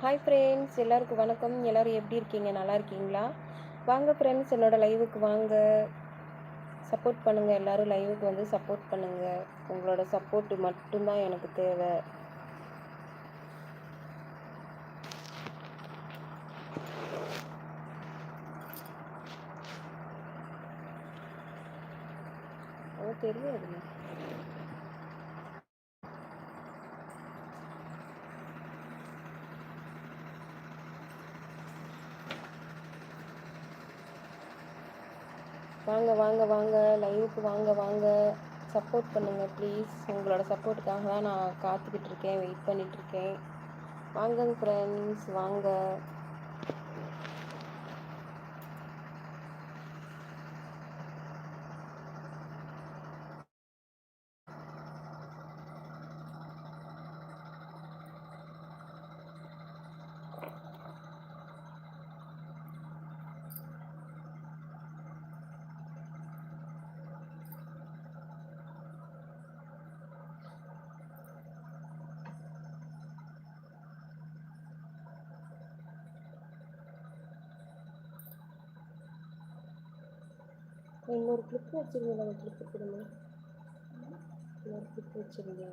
Hi friends எல்லாருக்கும் வணக்கம். எல்லோரும் எப்படி இருக்கீங்க? நல்லா இருக்கீங்களா? வாங்க ஃப்ரெண்ட்ஸ் என்னோடய லைவுக்கு வாங்க. சப்போர்ட் பண்ணுங்கள் எல்லோரும் லைவுக்கு வந்து சப்போர்ட் பண்ணுங்கள் உங்களோட சப்போர்ட்டு மட்டும்தான் எனக்கு தேவை. வாங்க வாங்க வாங்க லைவுக்கு வாங்க வாங்க. சப்போர்ட் பண்ணுங்கள் ப்ளீஸ் உங்களோட சப்போர்ட்டுக்காக தான் நான் காத்துக்கிட்டு இருக்கேன் வெயிட் பண்ணிகிட்ருக்கேன் வாங்க ஃப்ரெண்ட்ஸ் வாங்க. இன்னொரு கிளிப் வச்சுருந்தேன். நம்ம கிளிப்பு கொடுங்க இன்னொரு கிளிப் வச்சுருந்தீங்க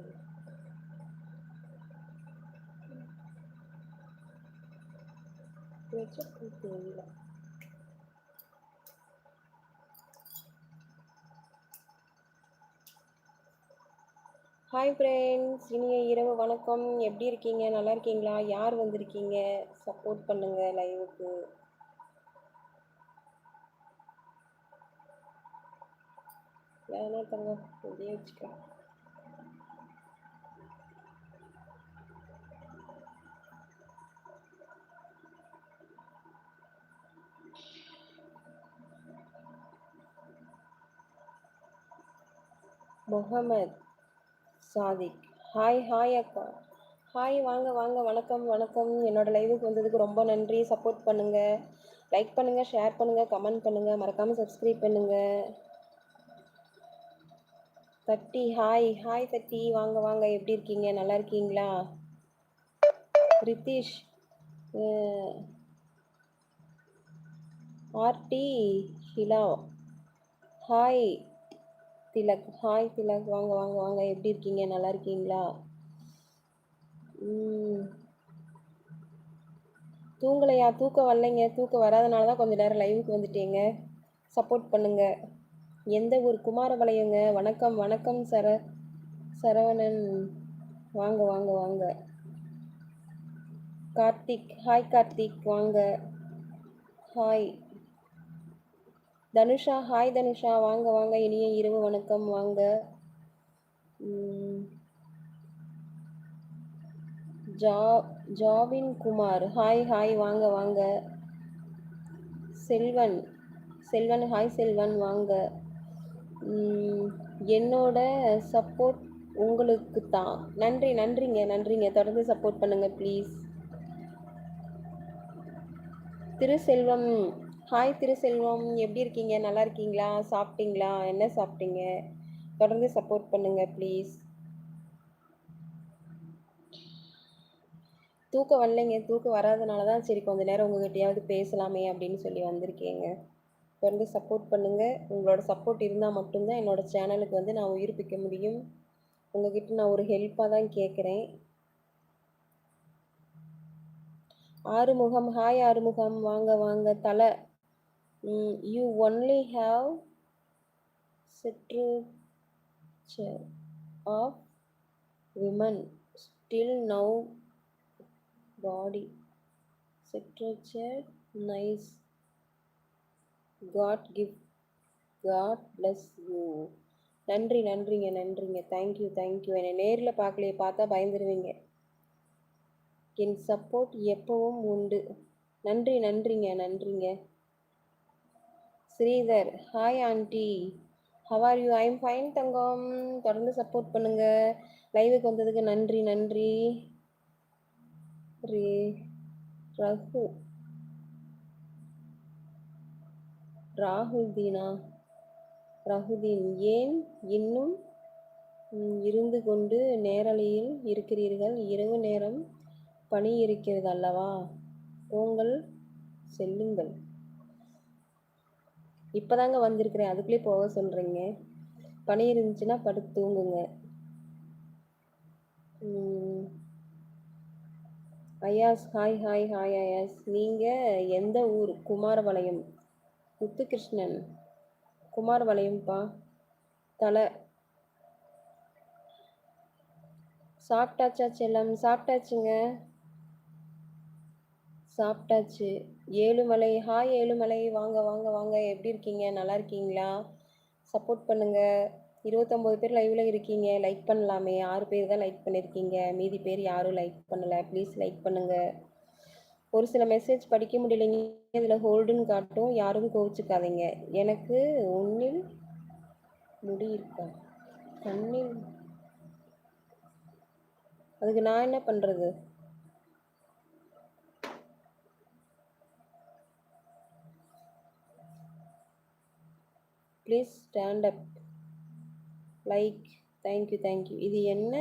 வச்சு கிளிப் ஹாய் ஃப்ரெண்ட்ஸ் இனிய இரவு வணக்கம். எப்படி இருக்கீங்க? நல்லா இருக்கீங்களா? யார் வந்திருக்கீங்க? சப்போர்ட் பண்ணுங்கள் லைவுக்கு வேணா தங்க அப்படியே வச்சுக்கலாம். முகமது சாதிக். ஹாய் ஹாய் அக்கா. ஹாய் வாங்க வாங்க வணக்கம் வணக்கம். என்னோடய லைவுக்கு வந்ததுக்கு ரொம்ப நன்றி. சப்போர்ட் பண்ணுங்கள் லைக் பண்ணுங்கள் ஷேர் பண்ணுங்கள் கமெண்ட் பண்ணுங்கள் மறக்காமல் சப்ஸ்கிரைப் பண்ணுங்கள் தட்டி ஹாய் ஹாய் தட்டி. வாங்க வாங்க. எப்படி இருக்கீங்க? நல்லா இருக்கீங்களா? ரித்தீஷ் ஆர்டி ஹிலா ஹாய் திலக். ஹாய் திலக். வாங்க வாங்க வாங்க. எப்படி இருக்கீங்க? நல்லா இருக்கீங்களா? தூங்கலையா? தூக்கம் வரலைங்க. தூக்கம் வராதனால தான் கொஞ்சம் நேரம் லைவுக்கு வந்துட்டேங்க. சப்போர்ட் பண்ணுங்கள் எந்த ஊர்? குமாரபாளையங்க வணக்கம் வணக்கம் சர சரவணன். வாங்க வாங்க வாங்க. கார்த்திக் ஹாய் கார்த்திக். வாங்க. Hi Dhanusha hi Dhanusha. வாங்க வாங்க. இனிய இரவு வணக்கம். வாங்க. ஜா ஜாவின் குமார். ஹாய் ஹாய் வாங்க வாங்க. செல்வன். செல்வன் ஹாய் செல்வன். வாங்க. என்னோட சப்போர்ட் உங்களுக்கு தான் நன்றி நன்றிங்க நன்றிங்க. தொடர்ந்து சப்போர்ட் பண்ணுங்கள் ப்ளீஸ் திருசெல்வம். ஹாய் திருசெல்வம். எப்படி இருக்கீங்க? நல்லா இருக்கீங்களா? சாப்பிட்டீங்களா? என்ன சாப்பிட்டீங்க? தொடர்ந்து சப்போர்ட் பண்ணுங்கள் ப்ளீஸ் தூக்கம் வரலைங்க. தூக்கம் வராதனால தான் சரி கொஞ்ச நேரம் உங்ககிட்டயாவது பேசலாமே அப்படின்னு சொல்லி வந்திருக்கேங்க. தொடர்ந்து சப்போர்ட் பண்ணுங்கள் உங்களோட சப்போர்ட் இருந்தால் மட்டும்தான் என்னோடய சேனலுக்கு வந்து நான் உயிர்ப்பிக்க முடியும். உங்ககிட்ட நான் ஒரு ஹெல்ப்பாக தான் கேட்குறேன் ஆறுமுகம் ஹாய் ஆறுமுகம். வாங்க வாங்க. தலை. You only have structure of women still now body structure nice god gift god bless you நன்றி நன்றிங்க நன்றிங்க. தேங்க்யூ தேங்க்யூ என்னை நேரில் பார்க்கலையே பார்த்தா பயந்துருவீங்க. என் சப்போர்ட் எப்பவும் உண்டு. நன்றி நன்றிங்க நன்றிங்க. Sridhar hi aunty how are you I'm fine தங்கம். தொடர்ந்து சப்போர்ட் பண்ணுங்கள் லைவுக்கு வந்ததுக்கு நன்றி நன்றி. ரே ரகு. ராகுல்தீனா ரகுதீன் ஏன் இன்னும் இருந்து கொண்டு நேரலையில் இருக்கிறீர்கள்? இரவு நேரம் பணி இருக்கிறது அல்லவா? போங்கள் செல்லுங்கள். இப்போதாங்க வந்திருக்கிறேன். அதுக்குள்ளே போக சொல்கிறீங்க பணி இருந்துச்சுன்னா படுத்து தூங்குங்க. Ayaz Ayaz hi hi hi Ayaz நீங்கள் எந்த ஊர்? குமாரபாளையம். முத்துகிருஷ்ணன். குமாரபாளையம்ப்பா தலை. சாப்பிட்டாச்சா செல்லம்? சாப்பிட்டாச்சுங்க. சாப்பிட்டாச்சு. ஏழுமலை. ஹாய் ஏழுமலை. வாங்க வாங்க வாங்க. எப்படி இருக்கீங்க? நல்லா இருக்கீங்களா? சப்போர்ட் பண்ணுங்க. இருபத்தொம்போது பேர் லைவில் இருக்கீங்க. லைக் பண்ணலாமே. ஆறு பேர் தான் லைக் பண்ணியிருக்கீங்க மீதி பேர் யாரும் லைக் பண்ணலை. ப்ளீஸ் லைக் பண்ணுங்கள் ஒரு சில மெசேஜ் படிக்க முடியலைங்க. இதில் ஹோல்டுன்னு காட்டும். யாரும் கோவிச்சுக்காதீங்க. எனக்கு ஒன்றில் முடி இருக்கா? கண்ணில். அதுக்கு நான் என்ன பண்ணுறது please stand up like thank you thank you இது என்ன?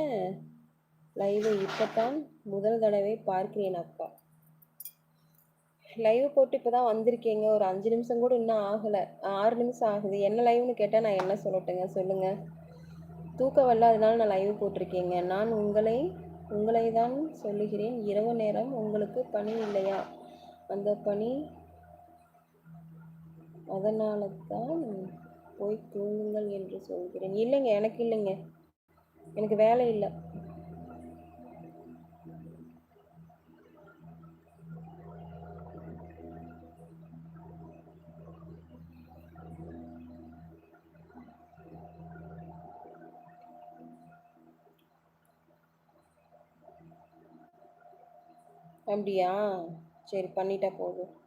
லைவ் இப்போ தான் முதல் தடவை பார்க்கிறேன் அப்பா லைவ் போட்டு இப்போ தான் வந்திருக்கீங்க. ஒரு அஞ்சு நிமிஷம் கூட இன்னும் ஆகலை. ஆறு நிமிஷம் ஆகுது. என்ன லைவ்னு கேட்டால் நான் என்ன சொல்லட்டுங்க? சொல்லுங்கள் தூக்கம் வரல அதனால நான் லைவ் போட்டிருக்கேங்க. நான் உங்களை உங்களை தான் சொல்லுகிறேன். இரவு நேரம் உங்களுக்கு பணி இல்லையா? அந்த பணி அதனால தான் போய் தூங்குங்கள் என்று சொல்கிறேன். இல்லைங்க எனக்கு இல்லைங்க. எனக்கு வேலை இல்லை. அப்படியா? சரி பண்ணிட்டா போதும்.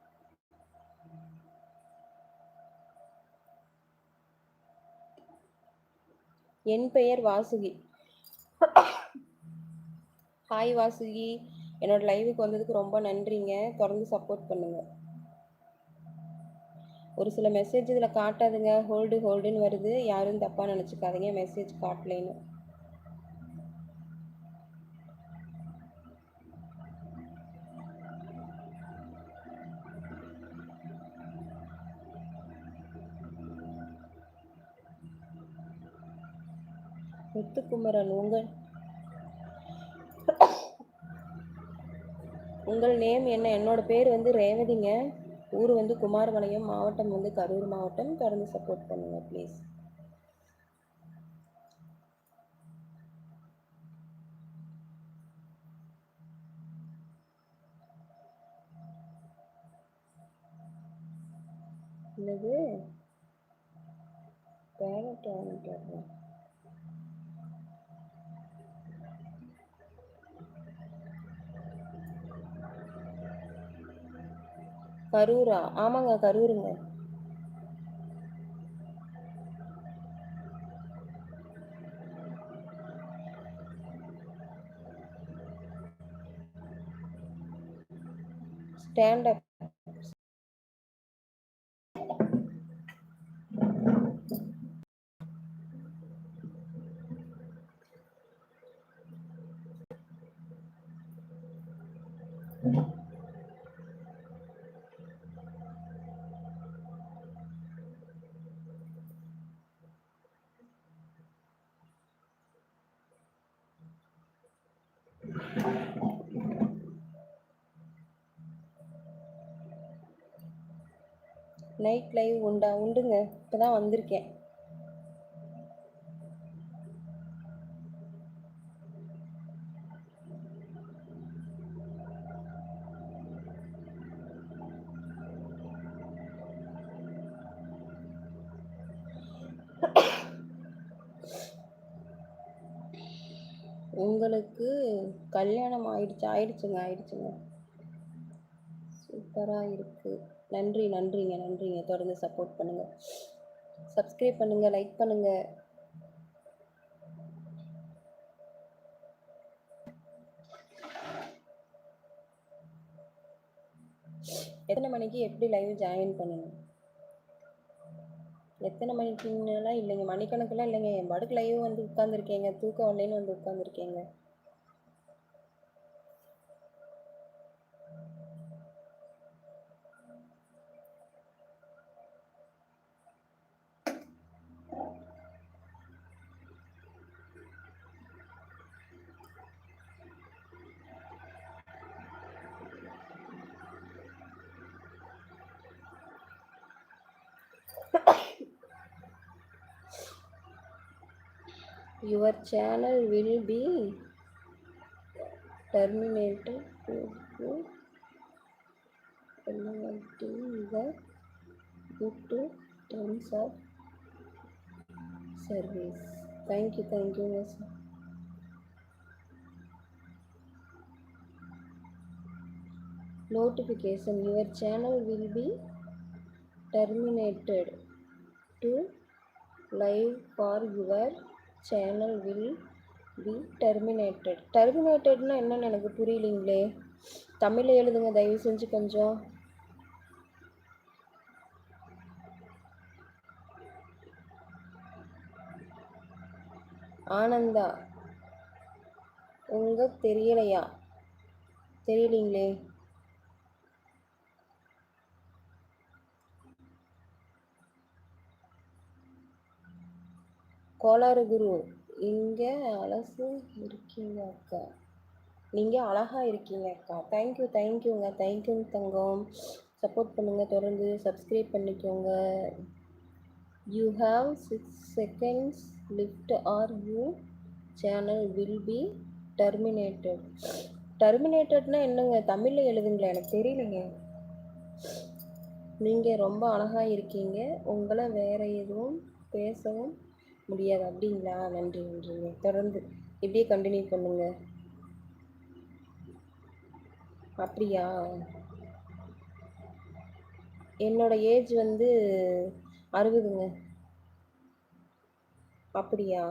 என் பெயர் வாசுகி. ஹாய் வாசுகி. என்னோட லைவுக்கு வந்ததுக்கு ரொம்ப நன்றிங்க. தொடர்ந்து சப்போர்ட் பண்ணுங்க. ஒரு சில மெசேஜ் இதில் காட்டாதுங்க. ஹோல்டு ஹோல்டுன்னு வருது. யாரும் தப்பாக நினச்சிக்காதீங்க. மெசேஜ் காட்டலைன்னு. முத்துக்குமரன் உங்கள் உங்கள் நேம் என்ன? என்னோட பேர் வந்து ரேவதிங்க. ஊர் வந்து குமாரபாளையம் மாவட்டம் வந்து கரூர் மாவட்டம். தொடர்ந்து சப்போர்ட் பண்ணுங்க ப்ளீஸ் என்னது? பேரட் கரூரா? ஆமாங்க கரூருங்க. ஸ்டாண்ட் நைட் லைவ் உண்டா உண்டுங்க. இப்போ தான் வந்திருக்கேன். உங்களுக்கு கல்யாணம் ஆயிடுச்சு ஆயிடுச்சுங்க ஆயிடுச்சுங்க. சூப்பராக இருக்குது நன்றி நன்றிங்க நன்றிங்க. தொடர்ந்து சப்போர்ட் பண்ணுங்கள் சப்ஸ்கிரைப் பண்ணுங்கள் லைக் பண்ணுங்கள் எத்தனை மணிக்கு எப்படி லைவ் ஜாயின் பண்ணணும்? எத்தனை மணிக்குன்னெலாம் இல்லைங்க மணிக்கணக்கெல்லாம் இல்லைங்க. என் படுக்கு லைவ் வந்து உட்காந்துருக்கேங்க தூக்கம் வரலேன்னு வந்து உட்காந்துருக்கேங்க your channel will be terminated if to penalty the good to terms of service. Thank you, thank you, yes. Notification Your channel will be terminated to live for your channel will be terminated டெர்மினேட்டட்னா என்னன்னு எனக்கு புரியலைங்களே? தமிழில் எழுதுங்க தயவு செஞ்சு கொஞ்சம். ஆனந்தா உங்க தெரியலையா? தெரியலிங்களே? கோளாறு குரு இங்கே அலசு இருக்கீங்க அக்கா. நீங்கள் அழகாக இருக்கீங்க அக்கா. தேங்க்யூ தேங்க்யூங்க தேங்க்யூங்க தங்கம். சப்போர்ட் பண்ணுங்கள் தொடர்ந்து சப்ஸ்கிரைப் பண்ணிக்கோங்க. You have six seconds left or you channel will be terminated டெர்மினேட்டட்னா என்னங்க? தமிழில் எழுதுங்களா எனக்கு தெரியலைங்க. நீங்கள் ரொம்ப அழகாக இருக்கீங்க. உங்களை வேறு எதுவும் பேசவும் முடியாது. அப்படிங்களா? நன்றி நன்றிங்க தொடர்ந்து இப்படியே கண்டினியூ பண்ணுங்க. அப்படியா? என்னோட ஏஜ் வந்து அறுபதுங்க. அப்படியா?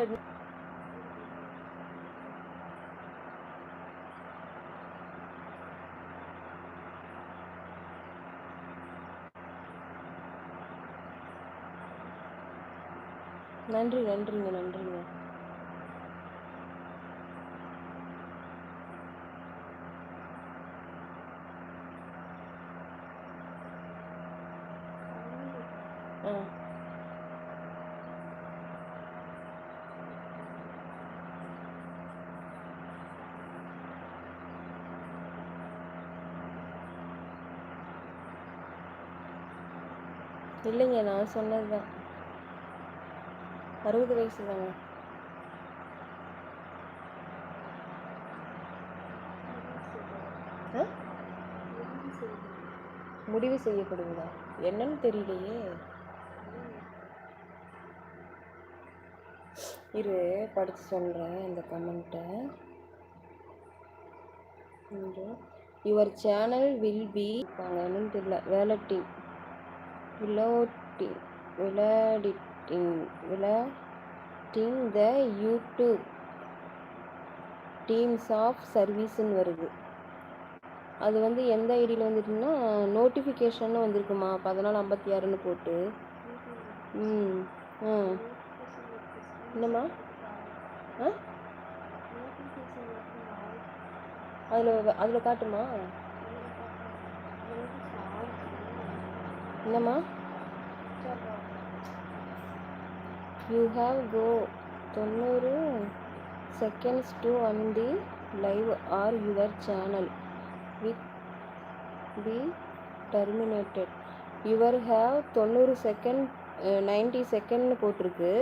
Terminated நன்றி நன்றிங்க நன்றிங்க ஆ இல்லைங்க நான் சொன்னது தான் அறுபது வயசு தாங்க. ஆ? முடிவு செய்யப்படுங்களா? என்னன்னு தெரியலையே. இரு படித்து சொல்கிறேன் இந்த கமெண்ட்டை. யுவர் சேனல் வில் பி என்னன்னு தெரியல. Violating violating violating violating the YouTube teams of சர்வீஸ்ன்னு வருது. அது வந்து எந்த ஐடியில் வந்துட்டுன்னா நோட்டிஃபிகேஷன்னு வந்திருக்குமா? பதினாலு ஐம்பத்தி ஆறுன்னு போட்டு. ம் ஆ. என்னம்மா? ஆ? அதில் அதில் காட்டுமா? என்னம்மா? யூ ஹாவ் கோ தொண்ணூறு seconds to end the live or your channel with be terminated your have தொண்ணூறு செகண்ட் நைன்டி செகண்ட்னு போட்டிருக்கு.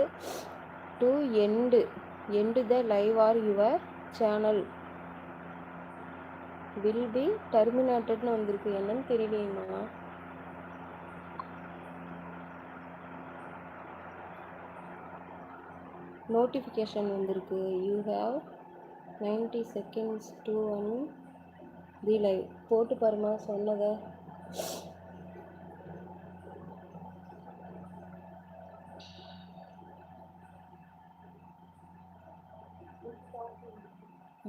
To end end the live or your channel will be டெர்மினேட்டட்னு வந்திருக்கு. என்னன்னு தெரியலையேம்மா. நோட்டிஃபிகேஷன் வந்திருக்கு. You have ninety seconds to on the live போட்டு பாருமா சொன்னதை.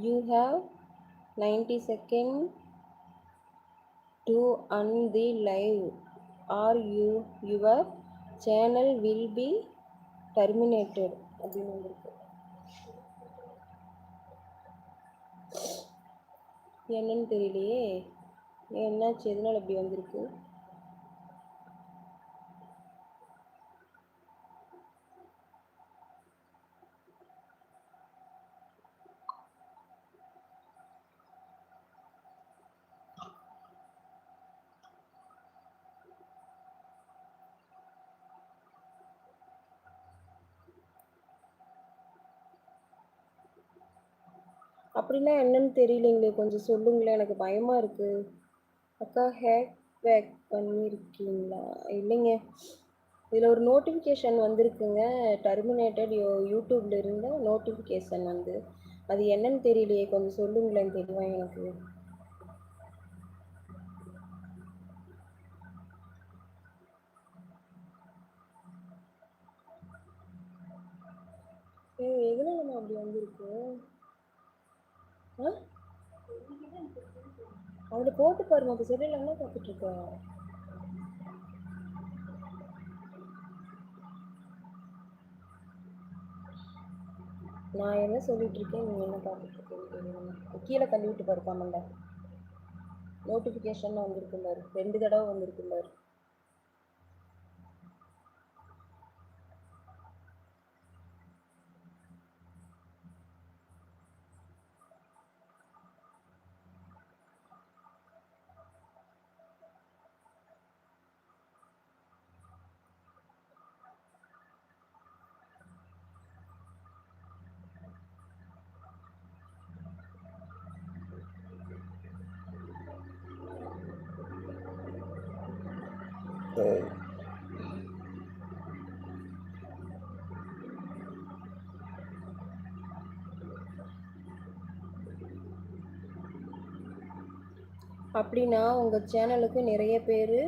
You have ninety second to end the live or you your channel will be terminated அப்படின்னு வந்திருக்கு என்னன்னு தெரியலையே. என்னாச்சு? எதனால் இப்படி வந்திருக்கு? அப்படின்னா என்னன்னு தெரியலைங்களே கொஞ்சம் சொல்லுங்களேன். எனக்கு பயமாக இருக்குது அக்கா ஹேக் பேக் பண்ணியிருக்கீங்களா இல்லைங்க. இதில் ஒரு நோட்டிஃபிகேஷன் வந்திருக்குங்க. டெர்மினேட்டட் யூ யூடியூப்ல இருந்த நோட்டிஃபிகேஷன் வந்து. அது என்னன்னு தெரியலையே. கொஞ்சம் சொல்லுங்களேன் தெளிவா எனக்கு. ஏ எதில் நம்ம அப்படி வந்திருக்கு? ஆ? அவனை போட்டு பாருங்க அப்போ சரியில்லைன்னா பார்த்துட்டு இருக்க? நான் என்ன சொல்லிட்டு இருக்கேன் நீங்கள் என்ன பார்த்துட்டு இருக்கீங்க கீழே தள்ளி விட்டு பாரு கமெண்ட நோட்டிஃபிகேஷன் வந்திருக்கு பாரு ரெண்டு தடவை வந்திருக்கு பாரு. அப்படின்னா உங்கள் சேனலுக்கு நிறைய பேர்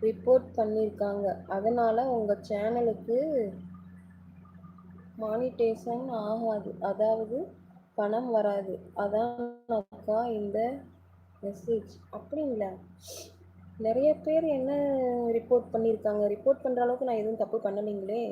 ரிப்போர்ட் பண்ணியிருக்காங்க. அதனால் உங்கள் சேனலுக்கு மானிட்டேஷன் ஆகாது. அதாவது பணம் வராது. அதான் அக்கா இந்த மெசேஜ் அப்படிங்களா? நிறைய பேர் என்ன ரிப்போர்ட் பண்ணியிருக்காங்க? ரிப்போர்ட் பண்ணுற அளவுக்கு நான் எதுவும் தப்பு பண்ணலைங்களே.